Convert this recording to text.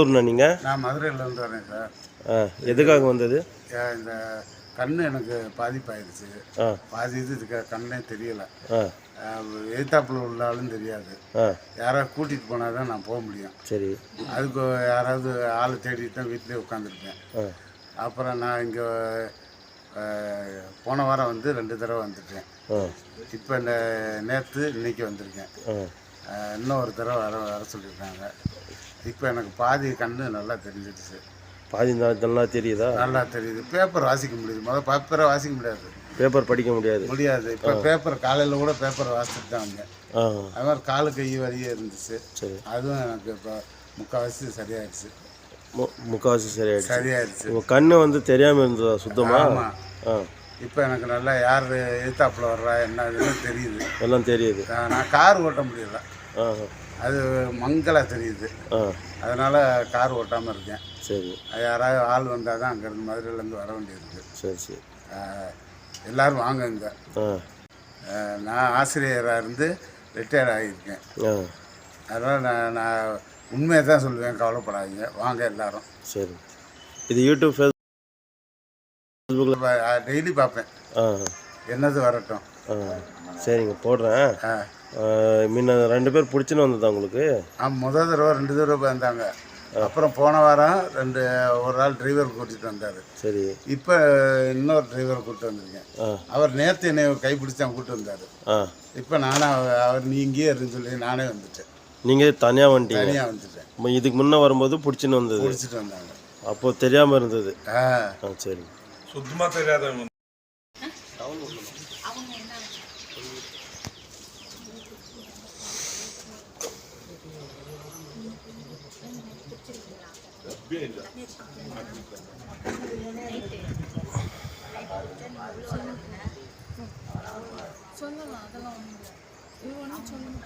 ஊர்ண்ணா நீங்கள் நான் மதுரையிலேருந்து வரேன் சார். ஆ எதுக்காக வந்தது? இந்த கண்ணு எனக்கு பாதிப்பாயிருச்சு. பாதி இது கண்ணே தெரியல. எதிர்த்தாப்புல உள்ளாலும் தெரியாது. ஆ. யாராவது கூட்டிகிட்டு போனால் தான் நான் போக முடியும். சரி. அதுக்கு யாராவது ஆளை தேடிட்டு தான் வீட்டிலே உட்காந்துருப்பேன். அப்புறம் நான் இங்கே போன வாரம் வந்து ரெண்டு தடவை வந்துட்டேன். இப்போ இந்த நேற்று இன்னைக்கு வந்திருக்கேன். இன்னும் ஒரு தடவை வர வர சொல்லியிருக்காங்க. இப்போ எனக்கு பாதி கண்ணு நல்லா தெரிஞ்சிடுச்சு. பாதி நல்லா தெரியுதா? நல்லா தெரியுது. பேப்பர் வாசிக்க முடியுது. முதல் பேப்பரை வாசிக்க முடியாது. பேப்பர் படிக்க முடியாது. முடியாது. இப்போ பேப்பர் காலையில் கூட பேப்பர் வாசிச்சுட்டு தான் வந்தேன் அது மாதிரி காலு கை வரையே இருந்துச்சு. சரி. அதுவும் எனக்கு இப்போ முக்கால்வாசி சரியாயிடுச்சு. முக்கால்வாசி சரியாயிடுச்சு. சரியாயிடுச்சு. உங்கள் கண்ணு வந்து தெரியாமல் இருந்ததா? சுத்தமாக ஆ. இப்போ எனக்கு நல்லா யார் எதிர்த்தாப்புல வர்றா என்ன தெரியுது. எல்லாம் தெரியுது. நான் கார் ஓட்ட முடியல. அது மங்கலாக தெரியுது. அதனால் கார் ஓட்டாமல் இருக்கேன். சரி. அது யாராவது ஆள் வந்தால் தான் அங்கேருந்து மதுரையிலேருந்து வர வேண்டியிருக்கு. சரி சரி. எல்லாரும் வாங்க இங்கே. நான் ஆசிரியராக இருந்து ரிட்டையர்ட் ஆகியிருக்கேன். அதனால் நான் நான் உண்மையை தான் சொல்லுவேன் கவலைப்படாதீங்க. வாங்க எல்லாரும். சரி. இது யூடியூப் ஃபேஸ்புக்கில் டெய்லி பார்ப்பேன். என்னது வரட்டும். சரிங்க போடுறேன். முன்ன ரெண்டு பேர் பிடிச்சின்னு வந்ததா உங்களுக்கு? ஆ முதல் தடவை ரெண்டு தடவை வந்தாங்க. அப்புறம் போன வாரம் ரெண்டு ஒரு ஆள் டிரைவர் கூட்டிகிட்டு வந்தார். சரி. இப்போ இன்னொரு டிரைவர் கூப்பிட்டு வந்திருக்கேன். ஆ. அவர் நேற்று என்னை கைப்பிடிச்சு தான் கூப்பிட்டு வந்தார். ஆ. இப்போ நானும் அவர் நீ இங்கேயே இருன்னு சொல்லி நானே வந்துட்டேன். நீங்கள் தனியாக வந்துட்டீங்க தனியாக வந்துட்டேன். இதுக்கு முன்னே வரும்போது பிடிச்சின்னு வந்தது? பிடிச்சிட்டு வந்தாங்க. அப்போது தெரியாமல் இருந்தது? ஆ. ஆ சரி. சுத்தமாக தெரியாதவங்க. சொல்லலாம் அதெல்லாம் ஒன்றும் இல்லை. இது ஒன்றும் சொல்லணும்